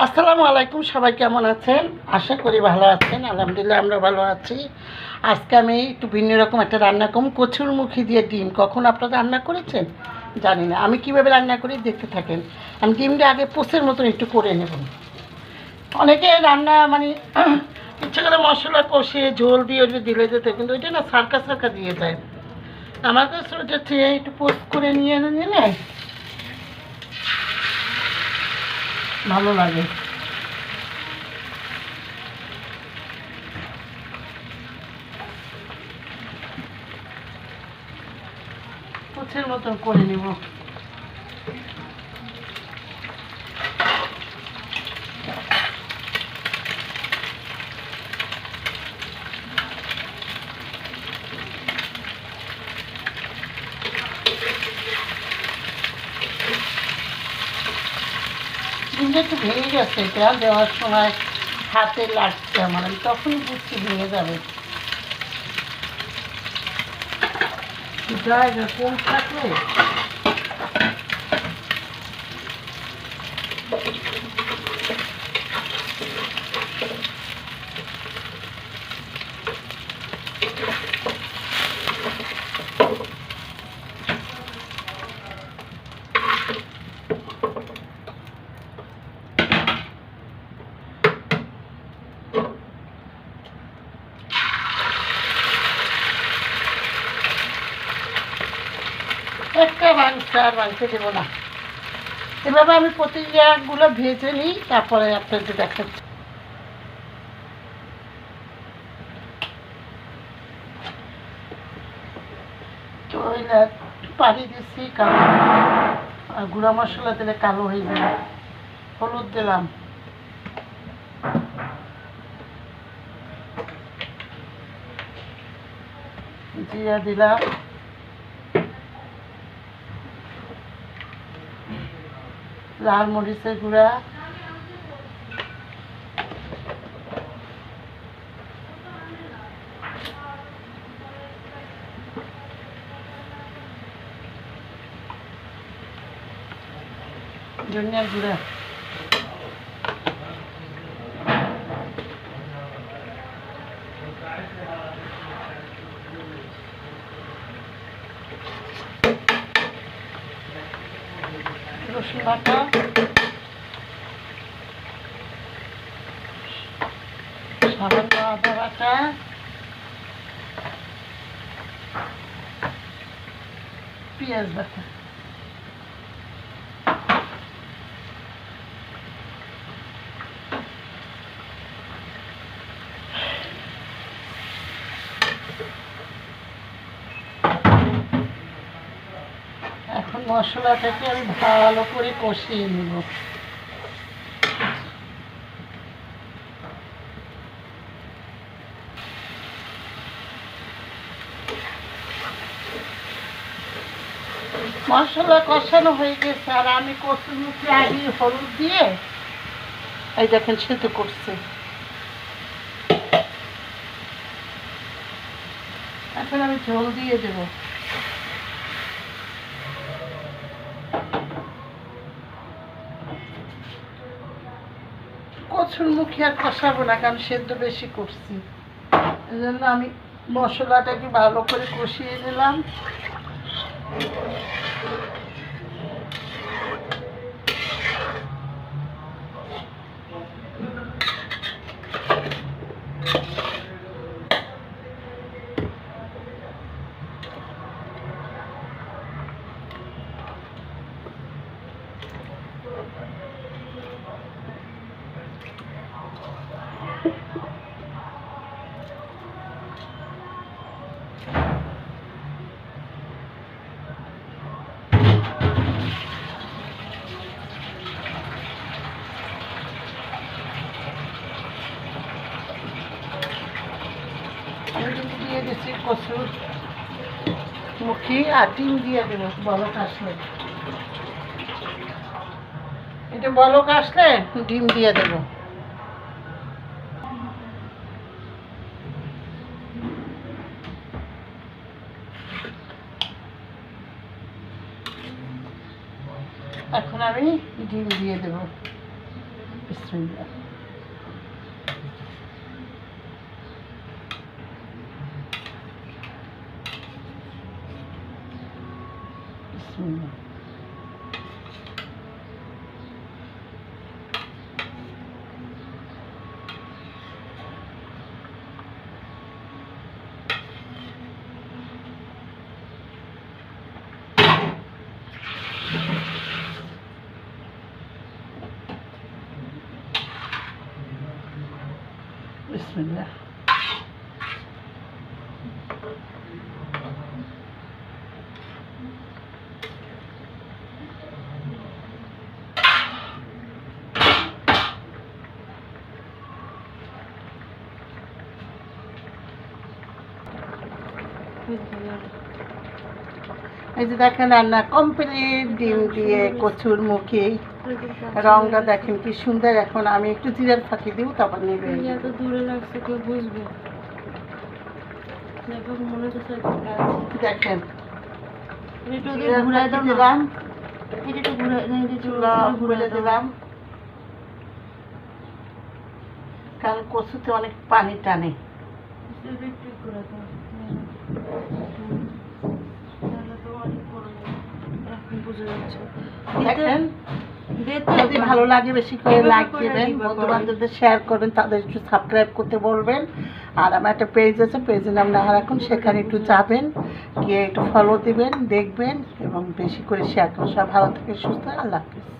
আসসালামু আলাইকুম, সবাই কেমন আছেন? আশা করি ভালো আছেন, আলহামদুলিল্লাহ আমরা ভালো আছি। আজকে আমি একটু ভিন্ন রকম একটা রান্না করব কচুর মুখি দিয়ে ডিম। কখন আপনারা রান্না করেছেন? জানি না। আমি কীভাবে রান্না করি দেখতে থাকেন। আমি ডিমটা আগে পোষের মতন একটু করে নেব। অনেকে রান্না মানে ইচ্ছে করে মশলা কষিয়ে ঝোল দিয়ে দিলে যেতে, কিন্তু ওইটা না সারকা সারকা দিয়ে যায় আমার কাছে চেয়ে একটু পোস্ট করে নিয়ে নিলে ভালো লাগে। মতন করে নিব। একটু ভেঙে গেছে, এটা দেওয়ার সময় হাতে লাগছে আমার, আমি তখনই বুঝছি ভেঙে যাবে। জায়গা কম একটা মাংস, আর মাংস দেবো না। এভাবে আমি প্রতিগুলো ভেজে নিই, তারপরে আপনাদের দেখাচ্ছি। পানি দিচ্ছি কালো আর গুঁড়া মশলা দিলে কালো হয়ে যাবে হলুদ দিলাম। জিরা দিলাম। লাল মরিচের গুঁড়া। ধনিয়ার গুঁড়া রসুন বাটা সামান্য আদা বাটা পেঁয়াজ বাটা এখন মশলাটাকে আমি ভালো করে কষিয়ে নেব। মশলা কষানো হয়ে গেছে, আর আমি কচুর মুখে আগে হলুদ দিয়ে এই দেখেন সেতু করছে। এখন আমি ঝোল দিয়ে দেবো। কচুর মুখে আর কষাবো না, কারণ সেদ্ধ বেশি করছি। এই জন্য আমি মশলাটাকে ভালো করে কষিয়ে নিলাম আমি কিন্তু দিয়ে দিচ্ছি কচুর মুখি আর ডিম দিয়ে দেবো বলক আসলে। এটা বলক আসলে ডিম দিয়ে দেবো। এখন আমি ডিম দিয়ে দেবো। بسم الله. بسم الله. এই যে দেখেন রান্না কমপ্লিট ডিম দিয়ে কচুর মুখে। রংটা দেখেন কি সুন্দর। এখন আমি একটু জিরার ফাঁকি দিব তারপর নেবে। দূরে লাগছে কেউ বুঝবে? দেখেন। দিলাম। দিলাম। কারণ কচুতে অনেক পানি টানে। এখন দেখেন যদি ভালো লাগে বেশি করে লাইক দেবেন দিবা বন্ধু বান্ধবদের শেয়ার করবেন তাদের একটু সাবস্ক্রাইব করতে বলবেন। আর আমার একটা পেজ আছে পেজের নাম না রাখুন সেখানে একটু যাবেন গিয়ে একটু ফলো দিবেন দেখবেন এবং বেশি করে শেয়ার করুন সব ভালো থেকে সুস্থ আল্লাহ হাফিজ।